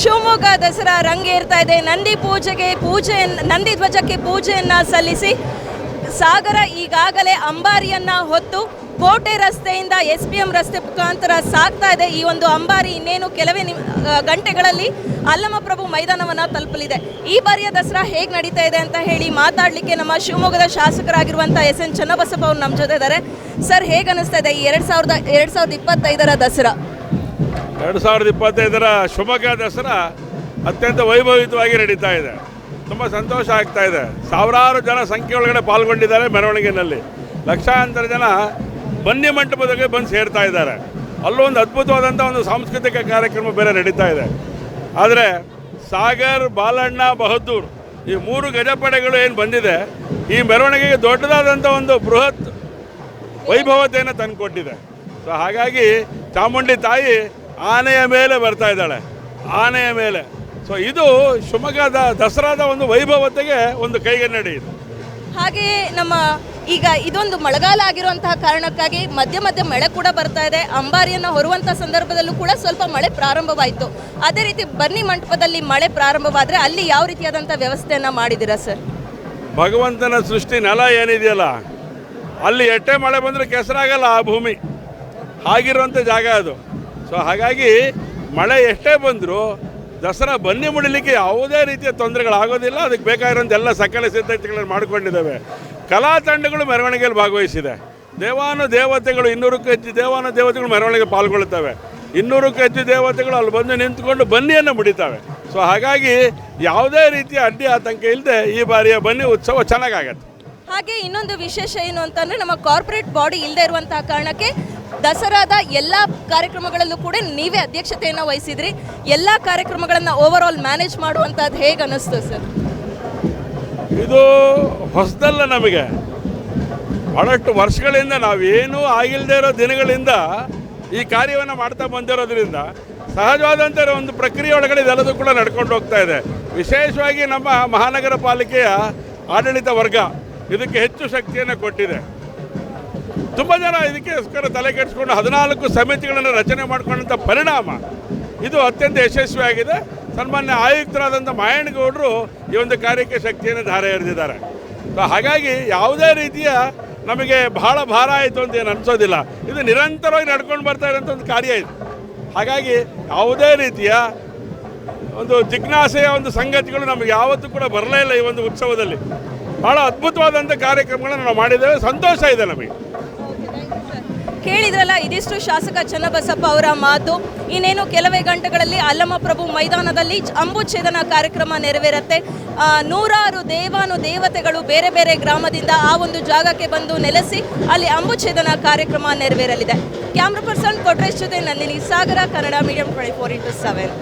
ಶಿವಮೊಗ್ಗ ದಸರಾ ರಂಗೇರ್ತಾ ಇದೆ. ನಂದಿ ಪೂಜೆಗೆ ಪೂಜೆ, ನಂದಿ ಧ್ವಜಕ್ಕೆ ಪೂಜೆಯನ್ನ ಸಲ್ಲಿಸಿ ಸಾಗರ ಈಗಾಗಲೇ ಅಂಬಾರಿಯನ್ನ ಹೊತ್ತು ಕೋಟೆ ರಸ್ತೆಯಿಂದ ಎಸ್ ಪಿ ಎಂ ರಸ್ತೆ ಮುಖಾಂತರ ಸಾಗ್ತಾ ಇದೆ. ಈ ಒಂದು ಅಂಬಾರಿ ಇನ್ನೇನು ಕೆಲವೇ ನಿಮ್ ಗಂಟೆಗಳಲ್ಲಿ ಅಲ್ಲಮಪ್ರಭು ಮೈದಾನವನ್ನು ತಲುಪಲಿದೆ. ಈ ಬಾರಿಯ ದಸರಾ ಹೇಗೆ ನಡೀತಾ ಇದೆ ಅಂತ ಹೇಳಿ ಮಾತಾಡಲಿಕ್ಕೆ ನಮ್ಮ ಶಿವಮೊಗ್ಗದ ಶಾಸಕರಾಗಿರುವಂಥ ಎಸ್ ಎನ್ ಚನ್ನಬಸಪ್ಪ ಅವರು ನಮ್ಮ ಜೊತೆ ಇದ್ದಾರೆ ಸರ್ ಹೇಗೆ ಅನಿಸ್ತಾ ಇದೆ ಈ ಎರಡು ಸಾವಿರದ ಎರಡು ಸಾವಿರದ ಇಪ್ಪತ್ತೈದರ ದಸರಾ? ಎರಡು ಸಾವಿರದ ಇಪ್ಪತ್ತೈದರ ಶಿವಮೊಗ್ಗ ದಸರಾ ಅತ್ಯಂತ ವೈಭವಿತವಾಗಿ ನಡೀತಾ ಇದೆ. ತುಂಬ ಸಂತೋಷ ಆಗ್ತಾ ಇದೆ. ಸಾವಿರಾರು ಜನ ಸಂಖ್ಯೆ ಒಳಗಡೆ ಪಾಲ್ಗೊಂಡಿದ್ದಾರೆ ಮೆರವಣಿಗೆಯಲ್ಲಿ. ಲಕ್ಷಾಂತರ ಜನ ಬನ್ನಿ ಮಂಟಪದಲ್ಲಿ ಬಂದು ಸೇರ್ತಾ ಇದ್ದಾರೆ. ಅಲ್ಲೊಂದು ಅದ್ಭುತವಾದಂಥ ಒಂದು ಸಾಂಸ್ಕೃತಿಕ ಕಾರ್ಯಕ್ರಮ ಬೇರೆ ನಡೀತಾ ಇದೆ. ಆದರೆ ಸಾಗರ್, ಬಾಲಣ್ಣ, ಬಹದ್ದೂರ್ ಈ ಮೂರು ಗಜಪಡೆಗಳು ಏನು ಬಂದಿದೆ, ಈ ಮೆರವಣಿಗೆಗೆ ದೊಡ್ಡದಾದಂಥ ಒಂದು ಬೃಹತ್ ವೈಭವತೆಯನ್ನು ತಂದುಕೊಟ್ಟಿದೆ. ಸೊ ಹಾಗಾಗಿ ಚಾಮುಂಡಿ ತಾಯಿ ಆನೆಯ ಮೇಲೆ ಬರ್ತಾ ಇದ್ದಾಳೆ. ಆನೆಯ ಮೇಲೆ. ಸೊ ಇದು ಶಿವಮೊಗ್ಗದ ದಸರಾದ ಒಂದು ವೈಭವತೆಗೆ ಒಂದು ಕೈಗನ್ನಡಿ ಇದು. ಹಾಗೆ ನಮ್ಮ ಈಗ ಇದೊಂದು ಮಳೆಗಾಲ ಆಗಿರುವಂತಹ ಕಾರಣಕ್ಕಾಗಿ ಮಧ್ಯ ಮಧ್ಯೆ ಮಳೆ ಕೂಡ ಬರ್ತಾ ಇದೆ. ಅಂಬಾರಿಯನ್ನು ಹೊರುವಂತಹ ಸಂದರ್ಭದಲ್ಲೂ ಕೂಡ ಸ್ವಲ್ಪ ಮಳೆ ಪ್ರಾರಂಭವಾಯಿತು. ಅದೇ ರೀತಿ ಬನ್ನಿ ಮಂಟಪದಲ್ಲಿ ಮಳೆ ಪ್ರಾರಂಭವಾದರೆ ಅಲ್ಲಿ ಯಾವ ರೀತಿಯಾದಂಥ ವ್ಯವಸ್ಥೆಯನ್ನು ಮಾಡಿದ್ದೀರಾ ಸರ್? ಭಗವಂತನ ಸೃಷ್ಟಿ ನೆಲ ಏನಿದೆಯಲ್ಲ ಅಲ್ಲಿ ಎಟ್ಟೆ ಮಳೆ ಬಂದರೆ ಕೆಸರಾಗಲ್ಲ ಆ ಭೂಮಿ. ಆಗಿರುವಂಥ ಜಾಗ ಅದು. ಸೊ ಹಾಗಾಗಿ ಮಳೆ ಎಷ್ಟೇ ಬಂದರೂ ದಸರಾ ಬನ್ನಿ ಮುಡಿಲಿಕ್ಕೆ ಯಾವುದೇ ರೀತಿಯ ತೊಂದರೆಗಳಾಗೋದಿಲ್ಲ. ಅದಕ್ಕೆ ಬೇಕಾಗಿರೋಂಥ ಎಲ್ಲ ಸಕಲ ಸಿದ್ಧತೆಗಳನ್ನು ಮಾಡಿಕೊಂಡಿದ್ದಾವೆ. ಕಲಾ ತಂಡಗಳು ಮೆರವಣಿಗೆಯಲ್ಲಿ ಭಾಗವಹಿಸಿದೆ. ದೇವಾನು ದೇವತೆಗಳು ಇನ್ನೂರಕ್ಕೂ ಹೆಚ್ಚು ದೇವಾನು ದೇವತೆಗಳು ಮೆರವಣಿಗೆ ಪಾಲ್ಗೊಳ್ಳುತ್ತವೆ. ಇನ್ನೂರಕ್ಕೂ ಹೆಚ್ಚು ದೇವತೆಗಳು ಅಲ್ಲಿ ಬಂದು ನಿಂತ್ಕೊಂಡು ಬನ್ನಿಯನ್ನು ಮುಡಿತಾವೆ. ಸೊ ಹಾಗಾಗಿ ಯಾವುದೇ ರೀತಿಯ ಅಡ್ಡಿ ಆತಂಕ ಇಲ್ಲದೆ ಈ ಬಾರಿಯ ಬನ್ನಿ ಉತ್ಸವ ಚೆನ್ನಾಗಾಗತ್ತೆ. ಹಾಗೆ ಇನ್ನೊಂದು ವಿಶೇಷ ಏನು ಅಂತಂದ್ರೆ ನಮ್ಮ ಕಾರ್ಪೊರೇಟ್ ಬಾಡಿ ಇಲ್ಲದೆ ಇರುವಂತಹ ಕಾರಣಕ್ಕೆ ದಸರಾದ ಎಲ್ಲ ಕಾರ್ಯಕ್ರಮಗಳಲ್ಲೂ ಕೂಡ ನೀವೇ ಅಧ್ಯಕ್ಷತೆಯನ್ನು ವಹಿಸಿದ್ರಿ. ಎಲ್ಲ ಕಾರ್ಯಕ್ರಮಗಳನ್ನು ಓವರ್ ಆಲ್ ಮ್ಯಾನೇಜ್ ಮಾಡುವಂಥದ್ದು ಹೇಗೆ ಅನ್ನಿಸ್ತು ಸರ್? ಇದು ಹೊಸದಲ್ಲ ನಮಗೆ. ಬಹಳಷ್ಟು ವರ್ಷಗಳಿಂದ ನಾವೇನೂ ಆಗಿಲ್ಲದೆ ಇರೋ ದಿನಗಳಿಂದ ಈ ಕಾರ್ಯವನ್ನು ಮಾಡ್ತಾ ಬಂದಿರೋದ್ರಿಂದ ಸಹಜವಾದಂಥ ಒಂದು ಪ್ರಕ್ರಿಯೆ ಒಳಗಡೆ ಇದೆಲ್ಲದೂ ಕೂಡ ನಡ್ಕೊಂಡು ಹೋಗ್ತಾ ಇದೆ. ವಿಶೇಷವಾಗಿ ನಮ್ಮ ಮಹಾನಗರ ಪಾಲಿಕೆಯ ಆಡಳಿತ ವರ್ಗ ಇದಕ್ಕೆ ಹೆಚ್ಚು ಶಕ್ತಿಯನ್ನು ಕೊಟ್ಟಿದೆ. ತುಂಬ ಜನ ಇದಕ್ಕೋಸ್ಕರ ತಲೆ ಕೆಡಿಸ್ಕೊಂಡು ಹದಿನಾಲ್ಕು ಸಮಿತಿಗಳನ್ನು ರಚನೆ ಮಾಡಿಕೊಂಡಂಥ ಪರಿಣಾಮ. ಇದು ಅತ್ಯಂತ ಯಶಸ್ವಿಯಾಗಿದೆ ಸನ್ಮಾನ್ಯ ಆಯುಕ್ತರಾದಂಥ ಮಾಯಣ್ಣಗೌಡರು ಈ ಒಂದು ಕಾರ್ಯಕ್ಕೆ ಶಕ್ತಿಯನ್ನು ಧಾರೆ ಎರೆದಿದ್ದಾರೆ. ಸೊ ಹಾಗಾಗಿ ಯಾವುದೇ ರೀತಿಯ ನಮಗೆ ಬಹಳ ಭಾರ ಆಯಿತು ಅಂತ ಏನು ಅನಿಸೋದಿಲ್ಲ. ಇದು ನಿರಂತರವಾಗಿ ನಡ್ಕೊಂಡು ಬರ್ತಾ ಇರೋಂಥ ಒಂದು ಕಾರ್ಯ ಇದು. ಹಾಗಾಗಿ ಯಾವುದೇ ರೀತಿಯ ಒಂದು ಜಿಜ್ಞಾಸೆಯ ಒಂದು ಸಂಗತಿಗಳು ನಮಗೆ ಯಾವತ್ತೂ ಕೂಡ ಬರಲೇ ಇಲ್ಲ ಈ ಒಂದು ಉತ್ಸವದಲ್ಲಿ. ಭಾಳ ಅದ್ಭುತವಾದಂಥ ಕಾರ್ಯಕ್ರಮಗಳನ್ನು ನಾವು ಮಾಡಿದ್ದೇವೆ. ಸಂತೋಷ ಇದೆ ನಮಗೆ. ಕೇಳಿದ್ರಲ್ಲ, ಇದಿಷ್ಟು ಶಾಸಕ ಚನ್ನಬಸಪ್ಪ ಅವರ ಮಾತು. ಇನ್ನೇನು ಕೆಲವೇ ಗಂಟೆಗಳಲ್ಲಿ ಅಲ್ಲಮಪ್ರಭು ಮೈದಾನದಲ್ಲಿ ಅಂಬುಛೇದನ ಕಾರ್ಯಕ್ರಮ ನೆರವೇರುತ್ತೆ. ನೂರಾರು ದೇವಾನು ದೇವತೆಗಳು ಬೇರೆ ಬೇರೆ ಗ್ರಾಮದಿಂದ ಆ ಒಂದು ಜಾಗಕ್ಕೆ ಬಂದು ನೆಲೆಸಿ ಅಲ್ಲಿ ಅಂಬುಛೇದನ ಕಾರ್ಯಕ್ರಮ ನೆರವೇರಲಿದೆ. ಕ್ಯಾಮ್ರಾ ಪರ್ಸನ್ ಕೊಟ್ರೇಶ್ ಜೊತೆ Nandini Sagara, Kannada medium twenty four into seven